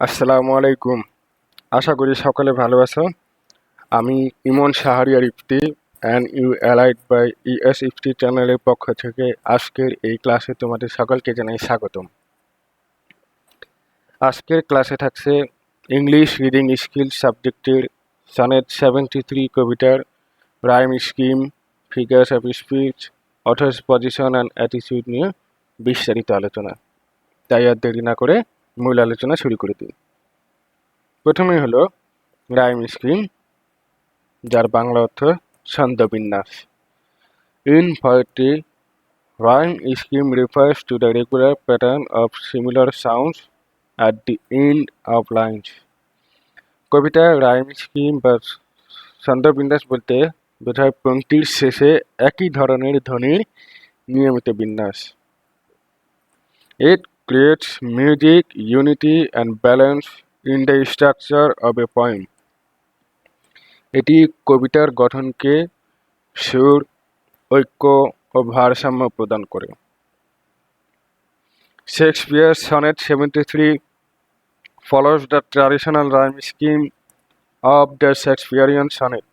আসসালামু আলাইকুম। আশা করি সকলে ভালো আছো আমি Emon Shahriar Ifti and you allied by ES Ifti চ্যানেলের পক্ষ থেকে আজকের এই ক্লাসে তোমাদের সকলকে জানাই স্বাগতম। আজকের ক্লাসে থাকছে ইংলিশ রিডিং স্কিল সাবজেক্টের সানেট সেভেন্টি থ্রি কবিতার rhyme scheme figures of speech author's position and attitude নিয়ে বিস্তারিত আলোচনা। তাই আর দেরি না করে মূল আলোচনা শুরু করে দিই। প্রথমেই হলো রাইম স্কিম যার বাংলা অর্থ ছন্দবিন্যাস in poetry rhyme scheme refers to the regular pattern of similar sounds at the end of lines. কবিতা রাইম স্কিম বা ছন্দবিন্যাস বলতে বোঝায় পঙ্ক্তির শেষে একই ধরনের ধ্বনির নিয়মিত বিন্যাস। It creates music, unity, and balance in the structure of a poem. এটি কবিতার গঠনকে সুর ঐক্য ও ভারসাম্য প্রদান করে Shakespeare sonnet seventy three follows the traditional rhyme scheme of the Shakespearean sonnet.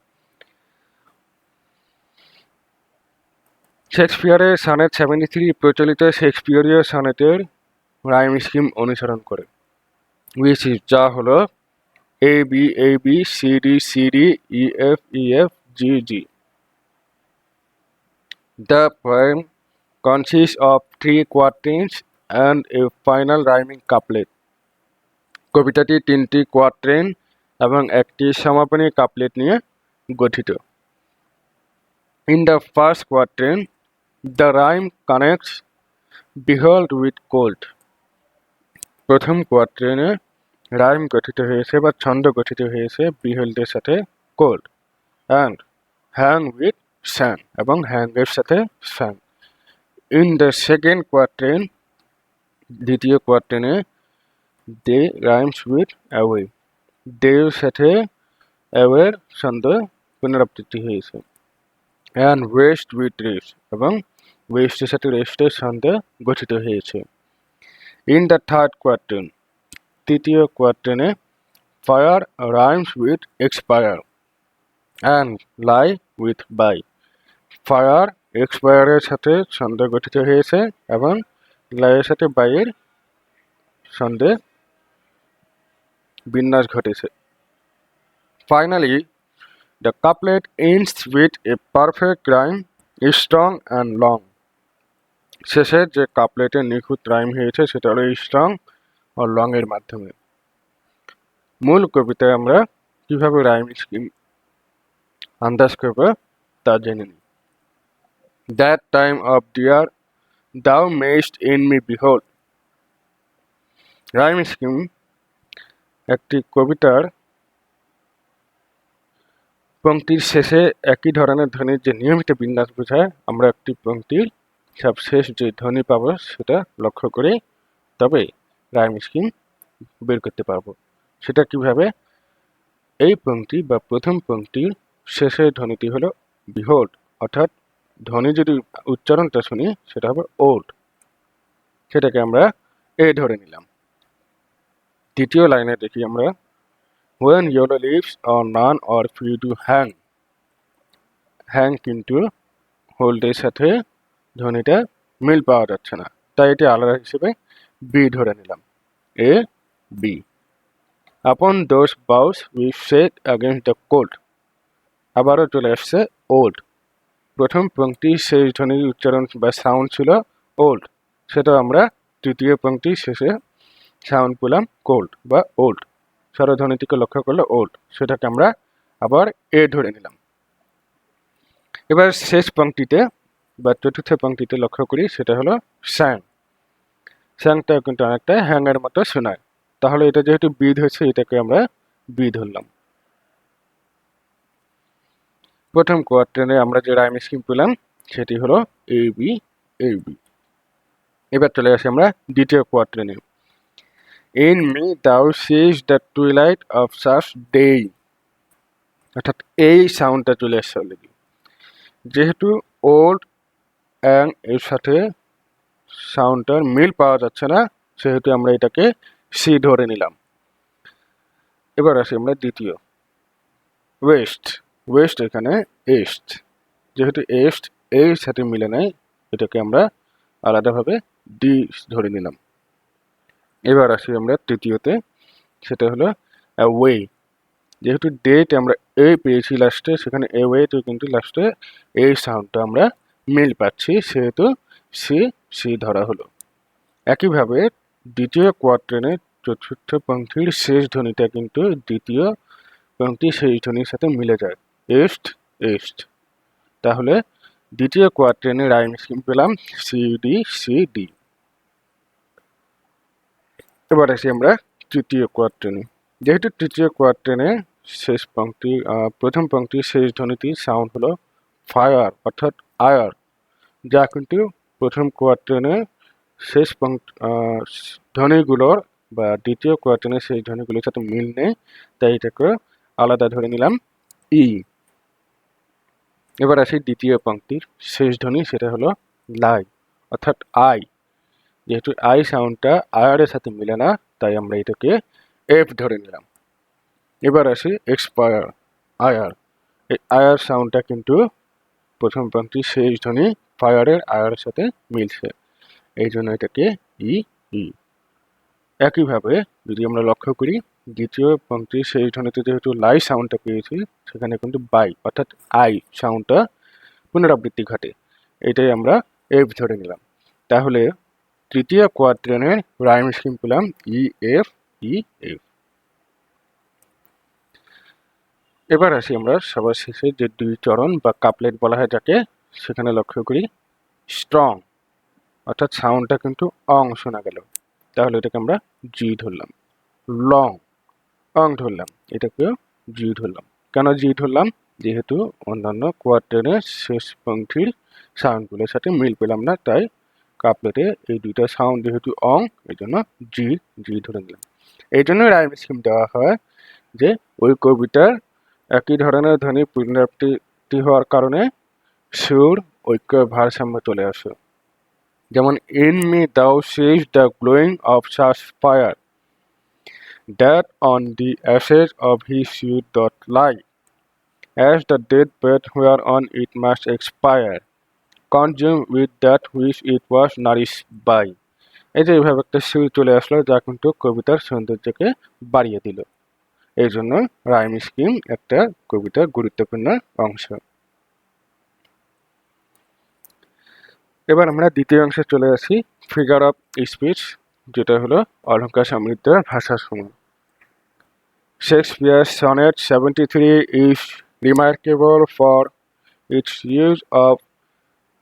শেক্সপিয়ারের সনেট সেভেন্টি থ্রি প্রচলিত শেক্সপিয়ারীয় সনেটের রাইম স্কিম অনুসরণ করে। উইচ ইজ যা হলো A B A B C D C D E F E F G G the poem consists of three quatrains and a final rhyming couplet. কবিতাটি তিনটি quatrain এবং একটি সমাপনী কাপলেট নিয়ে গঠিত। In the first quatrain the rhyme connects behold with cold প্রথম কোয়াট্রেনে rhyme গঠিত হয়েছে বা ছন্দ গঠিত হয়েছে বিহল্ডের সাথে cold and hang with sang এবং হ্যাংয়ের সাথে sang in the second quatrain দ্বিতীয় কোয়াট্রেনে দে রাইমস উইথ অ্যাওয়ে দের সাথে অ্যাওয়ের ছন্দ পুনরাবৃত্তি হয়েছে। অ্যান্ড ওয়েস্ট উইথ রেস্ট এবং ওয়েস্টের সাথে রেস্টের ছন্দ গঠিত হয়েছে। ইন দ্য থার্ড কোয়াট্রেন তৃতীয় কোয়াট্রেনে fire rhymes with expire and lie with by fire এক্সপায়ারের সাথে ছন্দ গঠিত হয়েছে এবং লাইয়ের সাথে বাইয়ের ছন্দে বিন্যাস ঘটেছে। Finally the couplet ends with a perfect rhyme strong and long শেষের যে কাপলেটে নিখুঁত রাইম হয়েছে, সেটা হলো স্ট্রং ও লং এর মাধ্যমে। মূল কবিতায় আমরা কীভাবে রাইম স্কিম আন্দাজ করব তা জেনে নিই। That time of year thou mayst in me behold rhyme scheme একটি কবিতার পঙ্ক্তির শেষে একই ধরনের ধ্বনির যে নিয়মিত বিন্যাস বোঝায়, আমরা একটি পংক্তির সব শেষ যে ধ্বনি পাবো সেটা লক্ষ্য করে তবে রাইম স্কিম বের করতে পারব। সেটা কীভাবে? এই পঙ্ক্তি বা প্রথম পঙ্ক্তির শেষের ধ্বনিটি হলো বিহোল্ড অর্থাৎ ধ্বনি যদি উচ্চারণটা শুনি সেটা হবে ওল্ড সেটাকে আমরা এ ধরে নিলাম। দ্বিতীয় লাইনে দেখি আমরা, when yellow leaves or none or few to hang hang কিন্তু হোল্ডের সাথে ধ্বনিটা মিল পাওয়া যাচ্ছে না। তাই এটি আলাদা হিসেবে বি ধরে নিলাম। A B upon those boughs which shake against the cold আবারও চলে আসছে ওল্ড প্রথম পঙ্ক্তি শেষ ধ্বনির উচ্চারণ বা সাউন্ড ছিল ওল্ড সেটা আমরা তৃতীয় পংক্তির শেষে সাউন্ড পেলাম কোল্ড বা ওল্ড স্বরধ্বনিটিকে লক্ষ্য করলে ওল্ড সেটাকে আমরা আবার এ ধরে নিলাম। এবার শেষ পংক্তিতে বা চতুর্থ পংক্তিতে লক্ষ্য করি, সেটা হলো স্যাং। স্যাংটা কিন্তু অনেকটা হ্যাংয়ের মতো শোনায়। তাহলে এটা যেহেতু বিধ হয়েছে, এটাকে আমরা বি ধরলাম। প্রথম কোয়ার্টারে আমরা যে রাইম স্কিম পেলাম, সেটি হলো এ বি এ বি এবার চলে আসি আমরা দ্বিতীয় কোয়ার্টারে in me thou seest the twilight of such day অর্থাৎ এই সাউন্ডটা চলে আসছে অলরেডি যেহেতু ওল্ড অ্যাং এর সাথে সাউন্ডটার মিল পাওয়া যাচ্ছে না, সেহেতু আমরা এটাকে সি ধরে নিলাম। এবার আসি আমরা দ্বিতীয়। ওয়েস্ট ওয়েস্ট এখানে এস্ট যেহেতু এস্ট এর সাথে মিলে নেয় এটাকে আমরা আলাদাভাবে ডি ধরে নিলাম। এবার আসি আমরা তৃতীয়তে, সেটা হলো ওয়ে যেহেতু ডেট আমরা এ পেয়েছি লাস্টে সেখানে এ ওয়েতে কিন্তু লাস্টে এই সাউন্ডটা আমরা মিল পাচ্ছি সেহেতু সি সি ধরা হলো। একইভাবে দ্বিতীয় কোয়ার্ট্রেনের চতুর্থ পঙ্ক্তির শেষ ধ্বনিটা কিন্তু দ্বিতীয় পংক্তির শেষ ধ্বনির সাথে মিলে যায়। এস্ট এস্ট। তাহলে দ্বিতীয় কোয়ার্ট্রেনে রাইম স্কিম পেলাম সি ডি সি ডি এবার আসি আমরা তৃতীয় কোয়ার্ট্রেনে যেহেতু তৃতীয় কোয়ার্ট্রেনে শেষ আহ, প্রথম পঙ্ক্তির শেষ ধ্বনিটি সাউন্ড হলো ফায়ার অর্থাৎ আয়ার। যা কিন্তু, প্রথম কোয়ার্ট্রেনে শেষ ধ্বনিগুলোর বা দ্বিতীয় কোয়ার্ট্রেনের শেষ ধ্বনিগুলোর সাথে মিল নেই, তাই এটাকে আলাদা ধরে নিলাম ই এবার আসি দ্বিতীয় পঙ্ক্তির শেষ ধ্বনি, সেটা হলো লাই অর্থাৎ আই যেহেতু আই সাউন্ডটা আয়ারের সাথে মিলে না, তাই আমরা এটাকে এফ ধরে নিলাম। এবার আসি এক্সপায়ার আয়ার। এই আয়ার সাউন্ডটা কিন্তু প্রথম পংক্তির শেষ ধ্বনি ফায়ারের আয়ারের সাথে মিলছে। এই জন্য এটাকে ই ই। একইভাবে যদি আমরা লক্ষ্য করি, দ্বিতীয় পংক্তির শেষ ধ্বনিতে যেহেতু লাই সাউন্ডটা পেয়েছি, সেখানে কিন্তু বাই অর্থাৎ আই সাউন্ডটা পুনরাবৃত্তি ঘটে। এটাই আমরা এফ ধরে নিলাম। তাহলে তৃতীয় কোয়াড্রেনের রাইম স্কিম পেলাম ই, এফ ই, এফ। এবার আসি আমরা সবার শেষে যে দুই চরণ বা কাপলেট বলা হয় যাকে, সেখানে লক্ষ্য করি স্ট্রং অর্থাৎ সাউন্ডটা কিন্তু অং শোনা গেল। তাহলে এটাকে আমরা জি ধরলাম। লং অং ধরলাম। এটাকেও জি ধরলাম। কেন জি ধরলাম? যেহেতু অন্যান্য কোয়ার্টারের শেষ পংক্তির সাউন্ডগুলোর সাথে মিল পেলাম না, তাই কাপলেটে এই দুইটা সাউন্ড যেহেতু অং এই জন্য জি জি ধরে নিলাম। এই জন্য রাইম স্কিম দেওয়া হয় যে ওই কবিতার একই ধরনের ধ্বনি পুনরাবৃত্তি হওয়ার কারণে সুর, ঐক্য ভারসাম্য চলে আসে। যেমন in me thou seest the glowing of such fire that on the ashes of his youth doth lie as the deathbed whereon it must expire consumed with that which it was nourished by এই যে এইভাবে একটা সুর চলে আসলো, যা কিন্তু কবিতার সৌন্দর্যকে বাড়িয়ে দিল। এই জন্য রাইম স্কিম একটা কবিতার গুরুত্বপূর্ণ অংশ। এবার আমরা দ্বিতীয় অংশে চলে আসি ফিগার অফ স্পিচ যেটা হলো অলঙ্কার সমৃদ্ধ ভাষা সমূহ Shakespeare sonnet seventy three is remarkable for its use of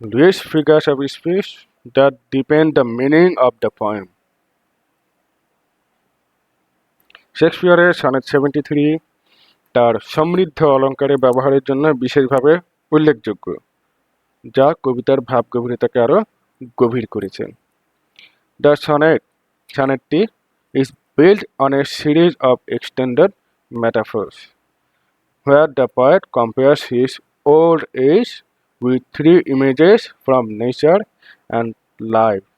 Luis figures of speech that depend the meaning of the poem শেক্সপিয়ারের sonnet seventy three তার সমৃদ্ধ অলঙ্কারের ব্যবহারের জন্য বিশেষভাবে উল্লেখযোগ্য, যা কবিতার ভাব গভীরতাকে আরও গভীর করেছে। The sonnet সনেটটি is build on a series of extended metaphors, where the poet compares his old age with three images from nature and life.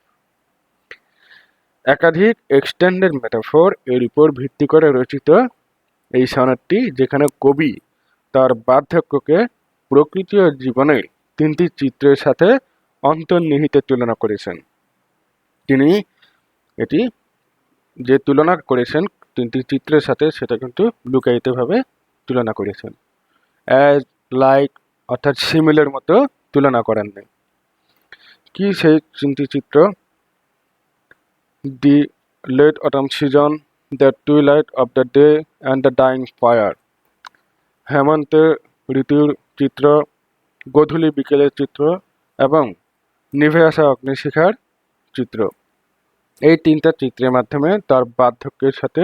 একাধিক এক্সটেন্ডেড মেটাফোর এর উপর ভিত্তি করে রচিত এই সনেটটি যেখানে কবি তার বার্ধক্যকে প্রকৃতি ও জীবনের তিনটি চিত্রের সাথে অন্তর্নিহিত তুলনা করেছেন। তিনি এটি যে তুলনা করেছেন, তিনটি চিত্রের সাথে সেটা কিন্তু লুকায়িতভাবে তুলনা করেছেন। অ্যাজ লাইক অর্থাৎ সিমিলের মতো তুলনা করেন নাই কি সেই তিনটি চিত্র? The late autumn season the twilight of the day and the dying fire হেমন্তের ঋতুর চিত্র গোধূলি বিকেলের চিত্র এবং নিভে আসা অগ্নিশিখার চিত্র। এই তিনটা চিত্রের মাধ্যমে তার বার্ধক্যের সাথে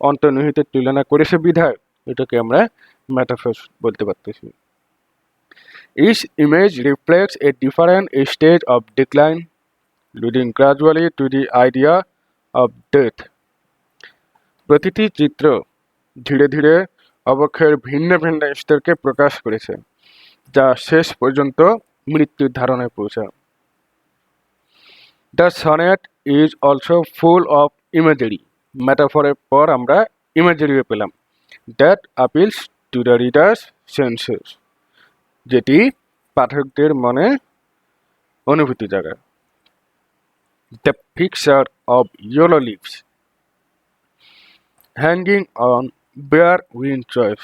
অন্তর্নিহিত তুলনা করেছে বিধায়। এটাকে আমরা ম্যাটাফোর্স বলতে পারতেছি। Each image reflects a different stage of decline, leading gradually to the idea of death. প্রতিটি চিত্র ধীরে ধীরে অবক্ষয়ের ভিন্ন ভিন্ন স্তরকে প্রকাশ করেছে, যা শেষ পর্যন্ত মৃত্যুর ধারণায় পৌঁছায় the sonnet is also full of imagery ম্যাটাফরের পর আমরা ইমেজারিও পেলাম। That appeals to the reader's senses যেটি পাঠকদের মনে অনুভূতি জাগায়। The picture of yellow leaves hanging on bear win choice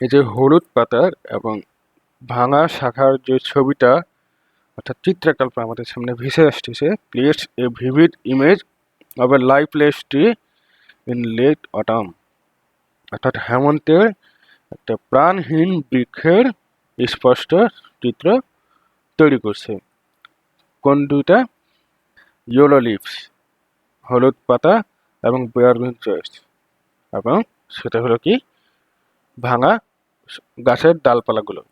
এই যে হলুদ পাতার এবং ভাঙা শাখার যে ছবিটা, অর্থাৎ চিত্রকল্প আমাদের সামনে ভেসে আসতেছে place a vivid image of a lifeless tree in late autumn অর্থাৎ হেমন্তের একটা প্রাণহীন বৃক্ষের স্পষ্ট চিত্র তৈরি করছে। কোন দুইটা ইয়েলো লিভস হলুদ পাতা এবং বেয়ারবিন চয়েস এবং সেটা হলো কি? ভাঙা গাছের ডালপালাগুলো।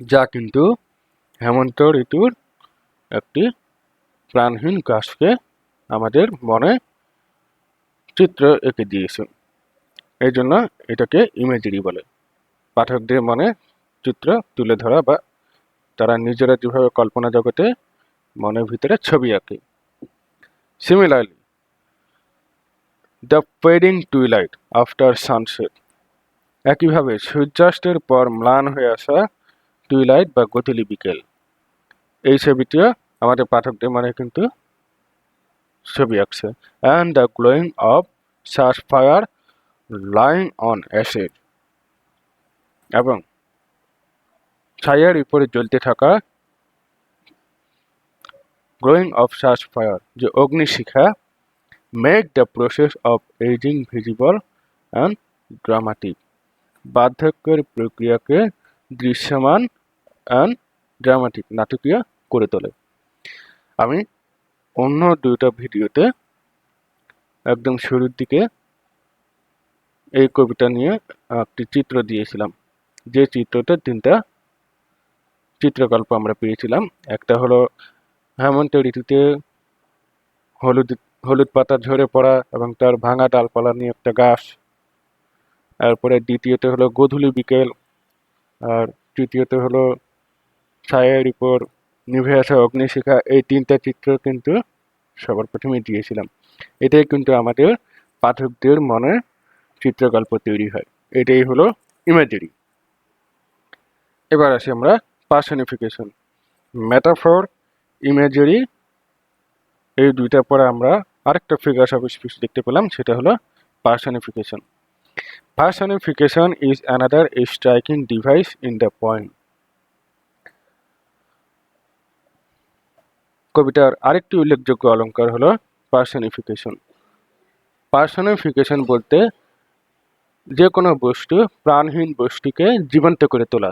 যা কিন্তু হেমন্ত ঋতুর একটি প্রাণহীন গাছকে আমাদের মনে চিত্র এঁকে দিয়েছে। এই জন্য এটাকে ইমেজারি বলে। পাঠকদের মনে চিত্র তুলে ধরা বা তারা নিজেরা যেভাবে কল্পনা জগতে মনের ভিতরে ছবি আঁকে। Similarly the fading twilight after sunset একইভাবে সূর্যাস্তের পর ম্লান হয়ে আসা টুইলাইট বা গতিলি বিকেল। এই ছবিটিও আমাদের পাঠকদের মনে কিন্তু ছবি আঁকছে। অ্যান্ড দ্য গ্লোয়িং অফ সার্চ ফায়ার লাইং অন অ্যাসিড এবং ছায়ার উপরে জ্বলতে থাকা গ্লোয়িং অফ সার্চ ফায়ার যে অগ্নিশিখা make the process of aging visible and dramatic বার্ধক্যের প্রক্রিয়াকে দৃশ্যমান অ্যান্ড ড্রামাটিক নাটকীয় করে তোলে আমি অন্য দুইটা ভিডিওতে একদম শুরুর দিকে এই কবিতা নিয়ে একটি চিত্র দিয়েছিলাম। যে চিত্রতে তিনটা চিত্রকল্প আমরা পেয়েছিলাম। একটা হলো হেমন্ত ঋতুতে হলুদ হলুদ পাতা ঝরে পড়া এবং তার ভাঙা ডালপালা নিয়ে একটা গাছ। তারপরে দ্বিতীয়তে হলো গোধূলি বিকেল, আর তৃতীয়তে হলো ছায়ের উপর নিভে আসা অগ্নিশিখা। এই তিনটা চিত্র কিন্তু সবার প্রথমে দিয়েছিলাম। এটাই কিন্তু আমাদের পাঠকদের মনে চিত্রকল্প তৈরি হয়। এটাই হলো ইমেজারি এবার আসি আমরা পার্সনিফিকেশন। মেটাফর ইমেজারি এই দুইটা পরে আমরা আরেকটা ফিগার অফ দেখতে পেলাম, সেটা হলো personification personification is another striking device in the poem কবিতার আরেকটি উল্লেখযোগ্য অলঙ্কার হলো পার্সনিফিকেশন পার্সনিফিকেশন বলতে যে কোনো বস্তু, প্রাণহীন বস্তুকে জীবন্ত করে তোলা,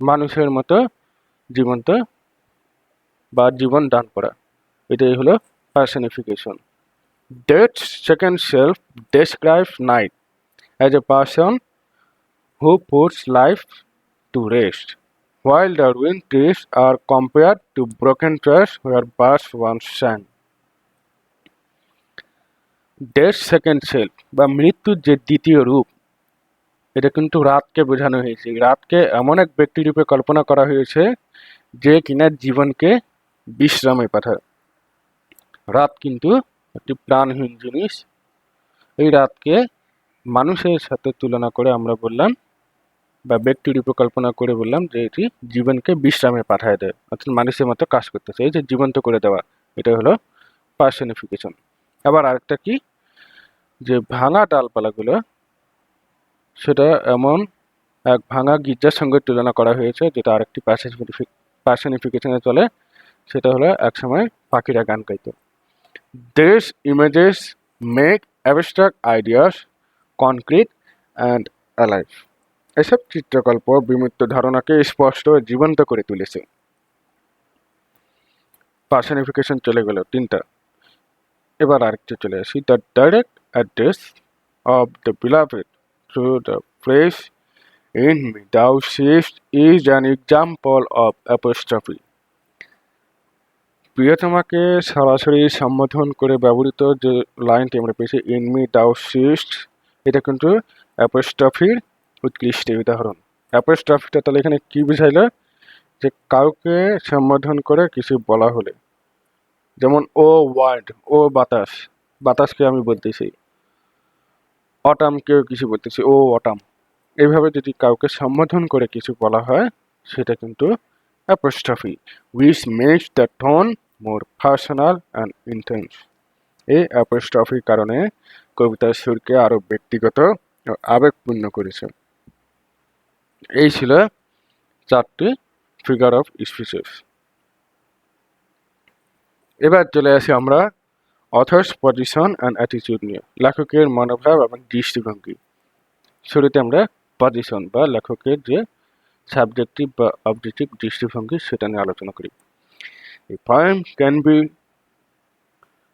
মানুষের মতো জীবন্ত বা জীবন দান করা। এটাই হলো personification death second self describe night as a person who puts life to rest while the ruined trees are compared to broken trash where birds once sang. Death second self বা মৃত্যুর যে দ্বিতীয় রূপ, এটা কিন্তু রাতকে বোঝানো হয়েছে। রাতকে এমন এক ব্যক্তি রূপে কল্পনা করা হয়েছে যে কিনা জীবনকে বিশ্রামে পাঠায়। রাত কিন্তু একটি প্রাণহীন জিনিস। এই রাতকে মানুষের সাথে তুলনা করে আমরা বললাম বা ব্যক্তির উপকল্পনা করে বললাম যে এটি জীবনকে বিশ্রামে পাঠায় দেয়, অর্থাৎ মানুষের মতো কাজ করতেছে। এই যে জীবন্ত করে দেওয়া, এটা হলো পার্সনিফিকেশন আবার আরেকটা কি? যে ভাঙা ডালপালাগুলো, সেটা এমন এক ভাঙা গির্জার সঙ্গে তুলনা করা হয়েছে, যেটা আরেকটি পার্সনিফিকেশনে চলে। সেটা হলো একসময় পাখিরা গান গাইত। These images make abstract ideas concrete and alive এসব চিত্রকল্প বিমূর্ত ধারণাকে স্পষ্ট জীবন্ত করে তুলেছে। পার্সনিফিকেশন চলে গেল তিনটা। এবার আরেকটা চলে আসি। The direct address of the beloved through the phrase in me thou seest is an example of apostrophe প্রিয়তমাকে সরাসরি সম্বোধন করে ব্যবহৃত যে লাইনটি আমরা পেয়েছি ইন মি দাউ সিস্ট এটা কিন্তু অ্যাপোস্ট্রফির উৎকৃষ্ট উদাহরণ। অ্যাপোস্ট্রফিটা তাহলে এখানে কী বুঝাইলো? যে কাউকে সম্বোধন করে কিছু বলা হলে, যেমন, ও ওয়ার্ড ও বাতাস, বাতাসকে আমি বলতেছি অটামকেও কিছু বলতেছি, ও অটাম। এইভাবে যদি কাউকে সম্বোধন করে কিছু বলা হয়, সেটা কিন্তু apostrophe. Which makes the tone more personal and intense এই অ্যাপোস্ট্রফির কারণে কবিতার সুরকে আরও ব্যক্তিগত ও আবেগপূর্ণ করেছে। এই ছিল চারটি ফিগার অফ স্পিচেস এবার চলে আসি আমরা অথার্স পজিশন অ্যান্ড অ্যাটিটিউড নিয়ে। লেখকের মনোভাব এবং দৃষ্টিভঙ্গি। শুরুতে আমরা পজিশন বা লেখকের যে সাবজেক্টিভ বা অবজেক্টিভ দৃষ্টিভঙ্গি সেটা নিয়ে আলোচনা করি। A poem can be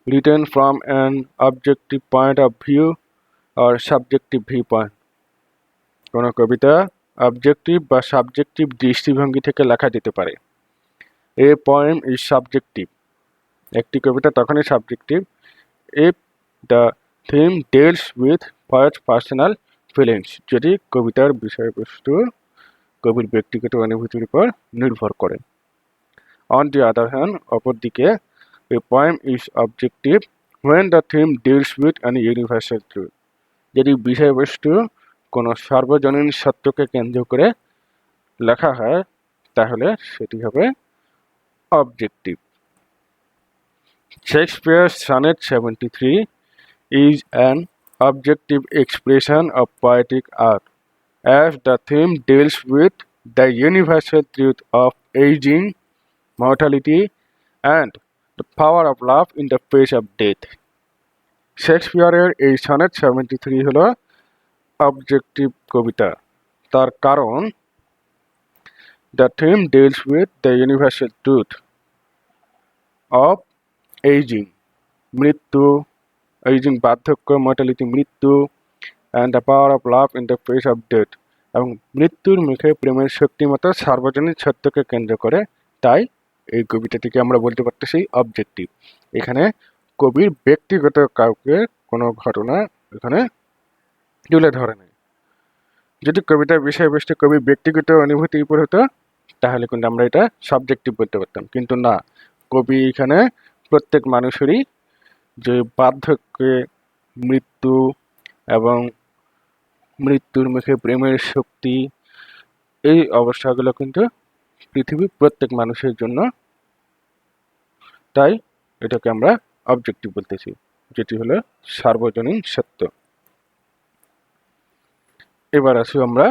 written from an objective point of view or subjective viewpoint. কোনো কবিতা অবজেক্টিভ বা সাবজেক্টিভ দৃষ্টিভঙ্গি থেকে লেখা যেতে পারে। এ পয়েম ইজ সাবজেক্টিভ একটি কবিতা তখনই subjective if the theme deals with first personal feelings যদি কবিতার বিষয়বস্তু কবির ব্যক্তিগত অনুভূতির উপর নির্ভর করে। অন দি আদার হ্যান্ড অপরদিকে a poem is objective when the theme deals with an universal truth যদি বিষয়বস্তু কোনো সার্বজনীন সত্যকে কেন্দ্র করে লেখা হয় তাহলে সেটি হবে objective Shakespeare's Sonnet 73 is an objective expression of poetic art as the theme deals with the universal truth of aging, mortality, and the power of love in the face of death. শেক্সপিয়ারের এই sonnet seventy three হলো objective কবিতা তার কারণ the theme deals with the universal truth of aging মৃত্যু ageing বার্ধক্য mortality মৃত্যু and the power of love in the face of death এবং মৃত্যুর মুখে প্রেমের শক্তিমতো সার্বজনীন সত্যকে কেন্দ্র করে তাই এই কবিতাটিকে আমরা বলতে পারতেছি অবজেক্টিভ এখানে কবির ব্যক্তিগত কাউকে কোনো ঘটনা এখানে তুলে ধরে নেই। যদি কবিতার বিষয়বস্তু কবির ব্যক্তিগত অনুভূতির উপর হতো, তাহলে কিন্তু আমরা এটা সাবজেক্টিভ বলতে পারতাম। কিন্তু না, কবি এখানে প্রত্যেক মানুষেরই যে বার্ধক্যে মৃত্যু এবং মৃত্যুর মুখে প্রেমের শক্তি, এই অবস্থাগুলো কিন্তু পৃথিবীর প্রত্যেক মানুষের জন্য। তাই এটাকে আমরা অবজেক্টিভ বলতেছি, যেটি হলো সার্বজনীন সত্য। এবার আসি আমরা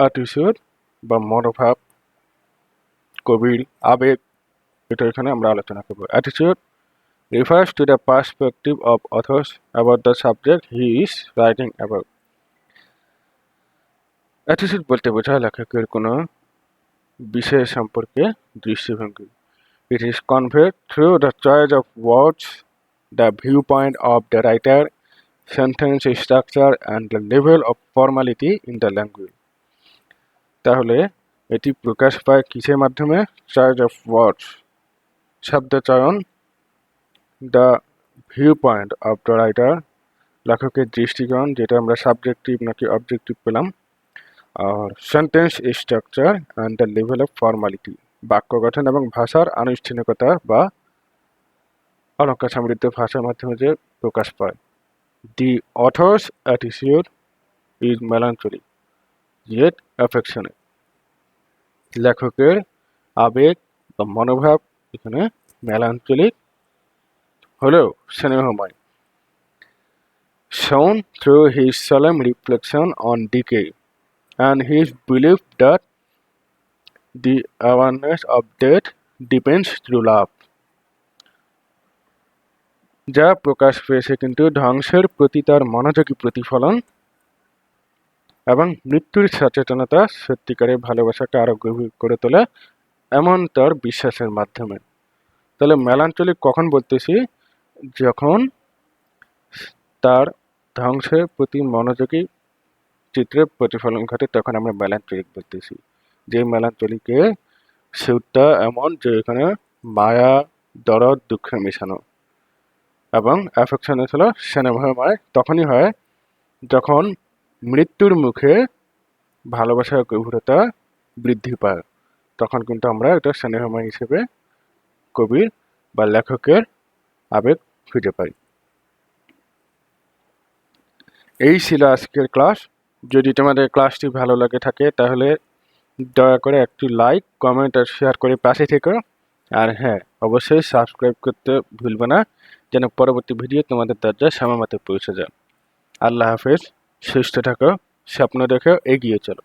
অ্যাটিটিউড বা মনোভাব, কবির আবেগ, এটা এখানে আমরা আলোচনা করব। Attitude refers to the perspective of authors about the subject he is writing about. Attitude বলতে বোঝায় লেখকের কোনো বিষয় সম্পর্কে দৃষ্টিভঙ্গি। It is conveyed through the choice of words the view point of the writer sentence structure and the level of formality in the language তাহলে, এটি প্রকাশ পায় কিসের মাধ্যমে? চয়েস অফ ওয়ার্ডস শব্দ চয়ন the view point of the writer লেখকের দৃষ্টিকোণ, যেটা আমরা সাবজেক্টিভ নাকি অবজেক্টিভ পেলাম। Sentence structure and the level of formality বাক্য গঠন এবং ভাষার আনুষ্ঠানিকতা বা অলঙ্কার সমৃদ্ধ ভাষার মাধ্যমে যে প্রকাশ পায়। The author's attitude is melancholy yet affectionate লেখকের আবেগ বা মনোভাব এখানে মেলাঞ্চলিক হলেও স্নেহময়। Shown through his solemn reflection on decay and his belief that the awareness of death depends through love. যা প্রকাশ পেয়েছে কিন্তু ধ্বংসের প্রতি তার মনোযোগী প্রতিফলন এবং মৃত্যুর সচেতনতা সত্যিকারের ভালোবাসাকে আরও গভীর করে তোলে এমন তার বিশ্বাসের মাধ্যমে তাহলে মেলাঞ্চলিক কখন বলতেছি যখন তার ধ্বংসের প্রতি মনোযোগী চিত্রে প্রতিফলন ঘটে, তখন আমরা মেলাঞ্চলিক বলতেছি। যে মেলাঞ্চলিকে সুরটা এমন যে এখানে মায়া, দরদ, দুঃখে মেশানো এবং অ্যাফেকশন হলো স্নেহময় তখনই হয় যখন মৃত্যুর মুখে ভালোবাসার গভীরতা বৃদ্ধি পায়, তখন কিন্তু আমরা এটা স্নেহময় হিসেবে কবির বা লেখকের আবেগ খুঁজে পাই। এই ছিল আজকের ক্লাস যদি তোমাদের ক্লাসটি ভালো লাগে থাকে, তাহলে দয়া করে একটি লাইক কমেন্ট আর শেয়ার করে পাশে থেকো। আর হ্যাঁ অবশ্যই সাবস্ক্রাইব করতে ভুলবে না, যেন পরবর্তী ভিডিও তোমাদের দরজায় মতো পৌঁছে যায়। আল্লাহ হাফেজ, সুস্থ থাকো, স্বপ্ন দেখো, এগিয়ে চলো।